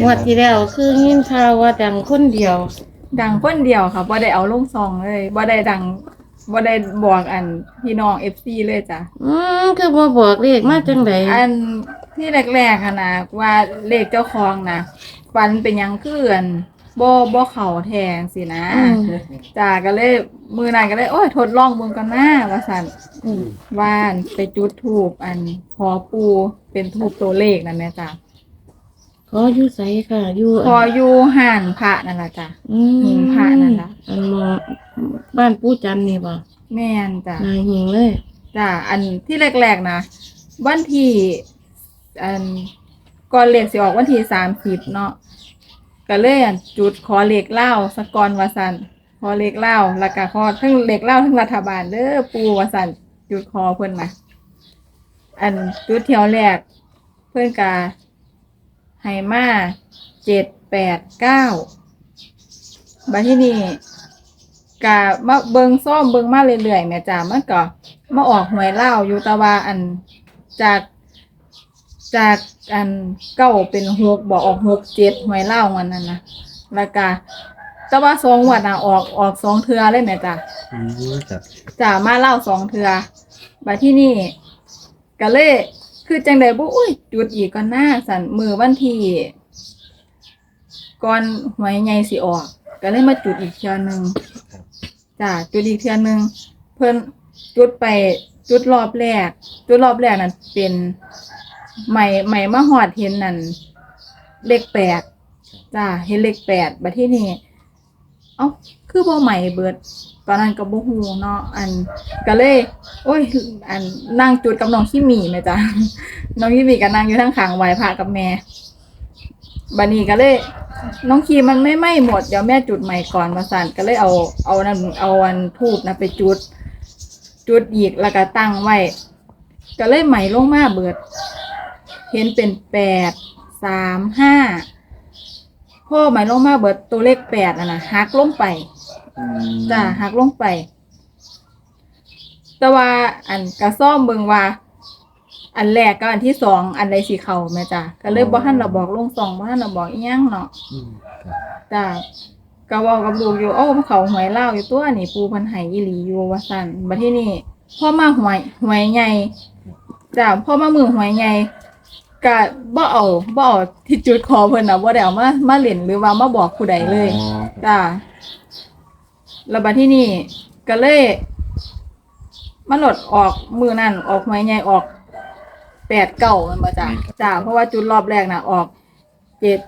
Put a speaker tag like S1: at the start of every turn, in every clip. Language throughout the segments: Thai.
S1: งวดที่แล้วคือยินข่าวว่าดังคนเดียว
S2: ดังคนเดียวค่ะบ่ได้เอาลงซองเลยบ่ได้ดังบ่ได้บอกอันพี่น้อง FC เลยจ้ะ
S1: อืมคือบ่บอกเลขมาจังได
S2: อันที่แรกๆค่ะนะว่าเลขเจ้าของนะฟันเป็นหยังคืออันบ่บ่เข้าแทงสินะ
S1: อืม
S2: จ้าก็เลยมือนั้นก็เลยโอ้ยทดลองเบิ่งกันหน้าว่าซั่น
S1: อืม
S2: ว่านไปจุดทูบอันขอปูเป็นทูบตัวเลขนั่นแหละจ้ะ
S1: ขออยู่ไสค่ะอยู่
S2: พออยู่ห่านพระนั่นล่ะจ้ะ
S1: อืม
S2: หิ้งพระนั่นล่ะ
S1: อันหมอบ้านปู่จันนี่บ่
S2: แม่นจ้ะ
S1: นายหิงเลย
S2: จ้ะอันที่แรกๆนะวันที่อันก่อนเลขสิออกวันที่สามสิบเนาะก็เลยอันจุดขอเลขเล่าสกอนวาสันขอเลขเล่าแล้วก็ขอทั้งเลขเล่าทั้งรัฐบาลเด้อปูวาสันจุดขอเพิ่นมาอันจุดเที่ยวแรกเพิ่นกา ให้มาเจ็ดแปดเก้าบัดที่นี่กะมาเบิงซ่อมเบิงมาเรื่อยๆแม่จ้ามันก็มาออกหวยเล่าวอยู่แตะว่าอันจากจากอันเก้าเป็นหกบอกออกหกเจ็ดหวยเล่าวมันนั่นนะแล้วก็แต่ว่าสองงวันน่ะออกออกสองเทือเลยแม่จ้า
S3: อืมครับ
S2: จ่ามาเล่าสองเทือบัดที่นี่ก็เลย คือจังใดบุอุ้ยจุดอีกก่อนหน้าสันมือวันที่ก่อนหวยใหญ่สิออก ก็เลยมาจุดอีกเทือหนึ่งจ้าจุดอีกเทือหนึ่งเพิ่นจุดไปจุดรอบแรก จุดรอบแรกนั่นเป็นใหม่ใหม่มาหอดเห็นนั่นเลขแปดจ้าเห็นเลขแปดบัดที่นี่เอ้าคือบ่ใหม่เบิด ตอนนั้นก็บ่ฮู้เนาะอันก็เลย โอ้ย อันนั่งจุดกับน้องขี้หมีแม่จ้ะน้องขี้หมีก็นั่งอยู่ทั้งขางไหวพระกับแม่บัดนี้ก็เลย น้องคีมันไม่ไหม้หมดเดี๋ยวแม่จุดใหม่ก่อนมาสั่นก็เลยเอาเอานั่นเอาอันทูบนะไปจุด จุดอีกแล้วก็ตั้งไว้ก็เลยไหม้ลงมาเบิด เห็นเป็นแปดสามห้าพ่อไหม้ลงมาเบิดตัวเลขแปดอะนะหักลงไป
S3: อืม
S2: จ้าหักลงไป แต่ว่าอันกระซ่อมเบิงว่า อันแรกกับอันที่สองอันใดสีเขาแม่จ้าก็เลยบ่ทันเราบอกลงสองบ่ทันเราบอกอีหยังเนาะ
S3: อืมครับ
S2: จ้าก็เว้ากับลูกอยู่โอ้มันเขาหวยเล่าวอยู่ตัวนี่ปูเพันไหอีหลีอยู่ว่าซั่นบัดที่นี่พ่อมาหวยหวยใหญ่จ้าพ่อมามือหวยใหญ่ก็บ่เอาบ่เอาที่จุดคอเพิ่นน่ะบ่ได้เอามามาเล่นหรือว่ามาบอกผู้ใดเลย
S3: อ๋อ
S2: จ้า แล้วบัดที่นี่ก็เลยมันหลดออกมือนั่นออกหวยใหญ่ออกแปดเก้ามันบ่จ้าจ้าเพราะว่าจุดรอบแรกนะออกเจ็ด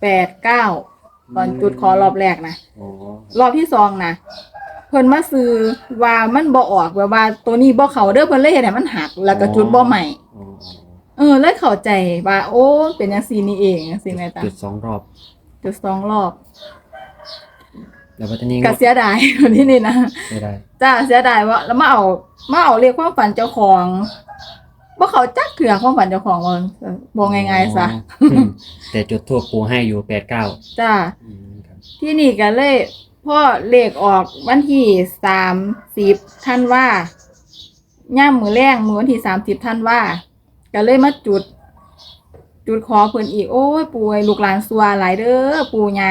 S2: แปดเก้าตอนจุดคอรอบแรกนะ
S3: อ๋อ
S2: รอบที่สองนะเพิ่นมาซื้อว่ามันบ่ออกแบบว่าตัวนี้บ่เขาเด้อเพิ่นเลยเฮ็ดให้มันหัก แล้วก็จุดบ่ใหม่
S3: อ๋อ
S2: เออเลยเข้าใจว่า โอ้เป็นจังซี่นี่เองจังซี่แม่จ้า
S3: จุดสองรอบ
S2: จุดสองรอบ
S3: แล้ววันนี้
S2: ก็เสียดายคนที่นี่นะ
S3: ไม่ได้
S2: จ้าเสียดายว่าแล้วมาเอามาเอาเรียกความฝันเจ้าของว่าเขาจักเถื่อความฝันเจ้าของว่าบอกง่ายๆซะ
S3: อืมแต่จุดทั่วปูให้อยู่แปดเก้า
S2: จ้า
S3: อืมครับ
S2: ที่นี่ก็เลยพ่อเลขออกวันที่สามสิบท่านว่าย่ามมือแรงมือวันที่สามสิบท่านว่าก็เลยมาจุด จุดขอเพิ่นอีกโอ้ยปู่ไอ้ลูกหลานสัวหลายเด้อปู่ยา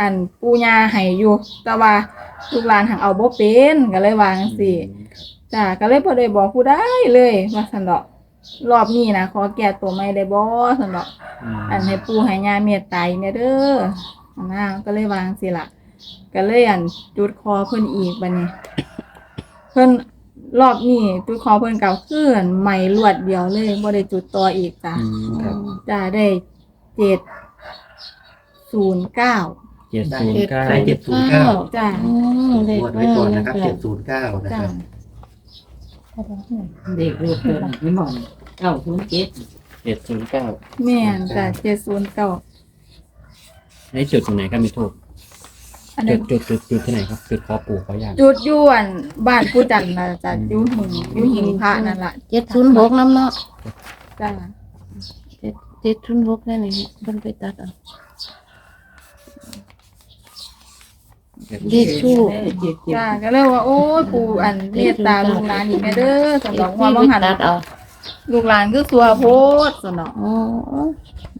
S2: อันปู่ยาให้อยู่แต่ว่าลูกหลานหังเอาบ่เป็นก็เลยวาจังซี่
S3: อืมครับ
S2: จ้าก็เลยบ่ได้บอกผู้ได้เลยว่าสันดอกรอบนี้นะขอแก้ตัวไม่ได้บ่สันดอก
S3: อืม
S2: อันให้ปู่ให้ย่าเมตตาอีกแม่เด้ออันนะก็เลยวางสิล่ะก็เลยอันจุดคอเพิ่นอีกบัดนี้ เพิ่น รอบนี้จุดคอเพิ่นเก่าคืออันใหม่รวดเดียวเลยบ่ได้จุดต่ออีกจ้ะ
S3: อืมครับ
S2: จ้าได้เจ็ดศูนย์เก้า
S3: เจ็ดศูนย์เก้า
S4: ได้เจ็ดศูนย์เก้า
S2: จ้า
S1: อืมเลข
S4: งวดไว้ก่อนนะครับ
S1: แล้ว
S4: เจ็ดศูนย์เก้านะ
S2: จ้า
S4: ครับ
S5: เด็กลูกเกิดไม่หมอนเก้าศูนย์เจ็ด
S3: เจ็ดศูนย์เก้า
S2: แม่นจ้ะเจ็ดศูนย์เก้า
S3: ในจุดตรงไหนครับมีทูบ
S2: อัน
S3: จุ
S2: นี้
S3: ดจุดจุดจุดที่ไหนครับจุดขอปู่ขอยาง
S2: จุดอยวนบ้านผู้จันทร์นะจ้ะอยุ่หิงอยุ่หิงพระนั่นล่ะ
S1: เจ็ดศูนย์หกน้ำเนาะ
S2: จ้า
S1: เจ็ดเจ็ดศูนย์หกนั่นนี่เพิ่นไปตัดเอาเลขทูบ
S5: เจ็ดเจ็ด
S2: จ้าก็เลยว่าโอ้ยปู่อันเมตตาลูกหลานอีกแม่เด้อสำหรับว่าบังหัน
S1: ตัดเอา
S2: ลูกหลานคือสัวโพดสนอง
S1: อ๋อ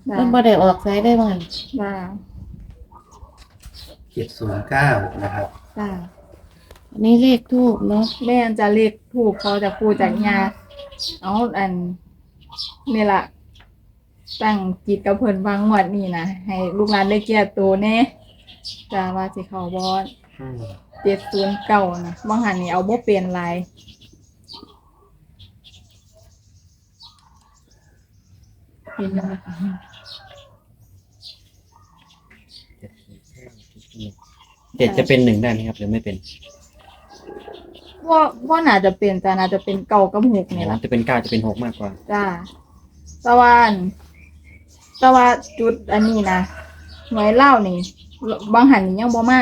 S2: จ้า
S1: มันบ่ได้ออกสายได้บ้าง
S2: จ้า
S4: เจ็ดศูนย์เก้านะครับ
S2: จ้า
S1: อันนี้เลขทูบเนาะ
S2: แม่นจะเลขถูกเขาจะปูจากยาเอาอันนี่ล่ะตั้งจิตกับเพิ่นวางงวดนี่นะให้ลูกหลานได้เกียรติตัวแน่จ้าว่าสิเขาบอสเจ็ดศูนย์เก้านะบางหันนี่เอาบ่เปลี่ยนลาย
S3: เจ็ดจะเป็นหนึ่งได้ไหมครับ หรือไม่เป็น
S2: ว่าว่าน่าจะเป็นจ้าน่าจะเป็นเก่ากับหกนี่
S3: อ๋อ
S2: ล่ะ
S3: จะเป็นเก้าจะเป็นหกมากกว่า
S2: จ้าตะวันตะวันจุดอันนี้นะหน่วยเล่านี่บางหันนี่ยังบ่มา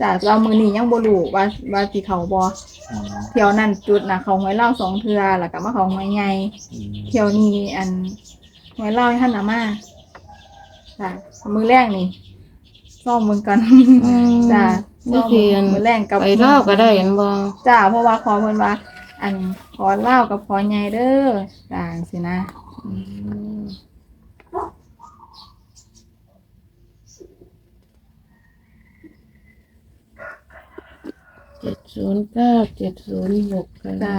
S2: จ้าเรามือนี่ยังบ่รู้ว่าว่าสิเขาบ่
S3: อืม
S2: เที่ยวนั้นจุดนะเขาหวยเล่าสองเทือแล้วก็มาเขาหวยใหญ่
S3: อืม
S2: เที่ยวนี้อันหวยเล่าให้ท่านอามาจ้ามือแรกนี่ ซ่อมมือกัน
S1: อืม
S2: จ้า
S1: นี่คืออัน
S2: มือแรกกับ
S1: ไปเล่าก็ได้เห็นบ่
S2: จ้าเพราะว่าขอเพิ่นว่า อันขอเล่ากับขอใหญ่เด้อจ้าสินะ
S1: อืมเจ็ดศูนย์เก้าเจ็ดศูนย์หกกัน
S2: จ้า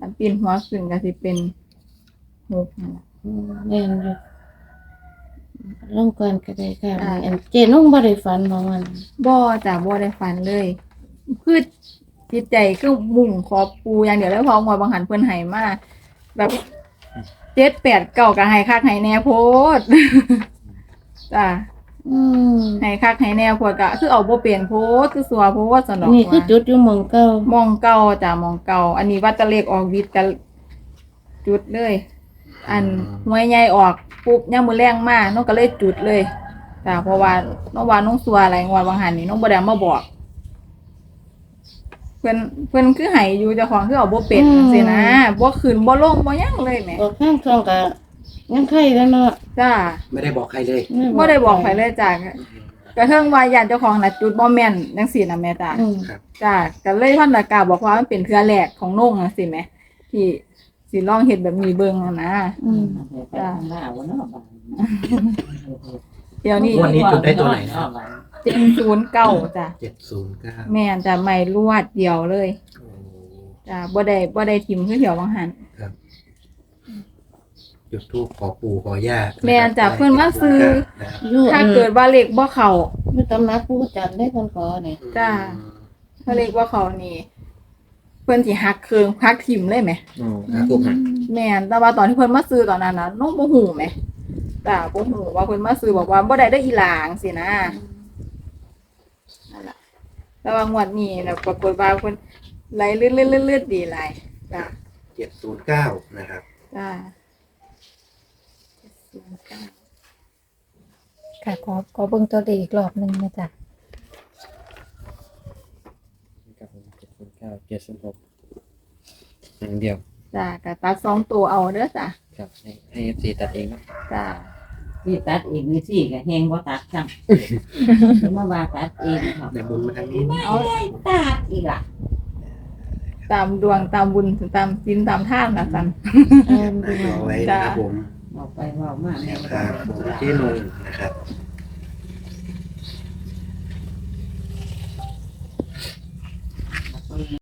S2: อันปีนหัวขึ้นก็สิเป็นหกนั่นล่ะ
S1: อืมแน่นอยู่ ลงก่อนก็ได้ค่ะ
S2: อ่า
S1: อันเจนุ่งบ่ได้ฝันของมัน
S2: บ่จ้าบ่ได้ฝันเลยคือจิตใจคือมุ่งขอปูอย่างเดียวแล้วพอหมดบางหันเพิ่นให้มาแบบเจ็ดแปดเก้าก็ให้คักให้แน่โพด จ้า
S1: อืม
S2: ให้คักให้แน่โพดก็คือเอาบ่เปลี่ยนโพดคือสัวโพดสนอก
S1: นี่คือ
S2: ว่า
S1: จุดอยู่หมองเก้าม
S2: องเก่าจ้ะมองเก่า อันนี้วัดตะเลกออกวิทย์กันจุดเลย อันหวยใหญ่ออกปุ๊บย่างมือแรงมากน้องก็เลยจุดเลยจ้ะเพราะว่าน้องว่าน้องสัวอะไรงวดบางหันนี่น้องบ่ได้มาบอก เพิ่นเพิ่นคือให้อยู่เจ้าของคือเอาบ่เป็นจังซี่นะบ่ขึ้นบ่ลงบ่หยังเลยแหม
S1: บอกข้างช่องก็ยังไข่แล้วเนาะ
S2: จ้า
S4: ไม่ได้บอกใครเลย
S2: บ่ได้บอกไผเลยจ้ะกระเทิงว่าญาติเจ้าของน่ะจุดบ่แม่นจังซี่นะแม่จ้ะ
S1: อืม
S2: จ้าก็เลยพันธกาบอกว่ามันเป็นเครือแรกของนงนะสิแหมที่ สิลองเห็ดแบบมีเบิงอะนะ
S1: อืม
S5: ไปทางลาวเนาะบ้าน
S2: เดี๋ยวนี้
S4: วันนี้จุดได้ตัวไหนนะ
S2: เจ็ดศูนย์เก้าจ้ะ
S4: เจ็ดศูนย์เก้า
S2: แม่นจะไม่รวดเดียวเลยจ้ะบ่ได้บ่ได้ทิมคือเถียวบางหัน
S4: จุดทูปขอปู่ขอย่า
S2: แม่นจ้ะเพิ่นมาซื้อ
S4: นะครับ
S1: อยู่
S2: ถ้า
S1: อัน
S2: เกิดว่าเลขบ่เข้า
S1: อยู่ตำนักผู้จัดได้คนขอเนี่ย
S2: จ้าถ้าเลขบ่เข้านี่เพิ่นสิหักเครื่องหักทิมเลยแหม
S3: อ๋อครับถูกหัก
S2: แม่นแต่ว่าตอนที่เพิ่นมาซื้อตอนนั้นน่ะน้องบ่ฮู้แหมจ้ะบ่ฮู้ว่าเพิ่นมาซื้อบอกว่าบ่ได้ได้อีหลางสินะนั่นล่ะแต่ว่างวดนี้นะปรากฏว่าคนไหลเลื่อนเลื่อนเลื่อนเลื่อนดีไหลายจ้า
S4: เจ็ดศูนย์เก้านะครับ
S2: จ้า
S6: ค่ะขอขอเบิ่งตัวเลขอีกรอบหนึงนะจ๊ะ
S3: ครับผมเจ็ดศูนย์ เจ็ดศูนย์หกอย่างเดียว
S2: จ้าก็ตัดสองตัวเอาเด้อจ้า
S3: ครับให้ให้เอฟซีตัดเองเนาะ
S2: จ้า
S5: ที่ตัดเองนี่สิก็แฮงบ่ตัดจังแล้วมาว่าตัดเองครับ
S4: ในบุญมาทางนี้
S2: เอา
S5: ตัดอีกอะ
S2: ตามดวงตามบุญตามศีลตามท่านนะสัน
S4: เอาไว้นะครับผม
S5: บอกไปเว่ามา
S4: แน
S5: แม่
S4: ว
S5: บ่
S4: ทางของเจนงนะครับ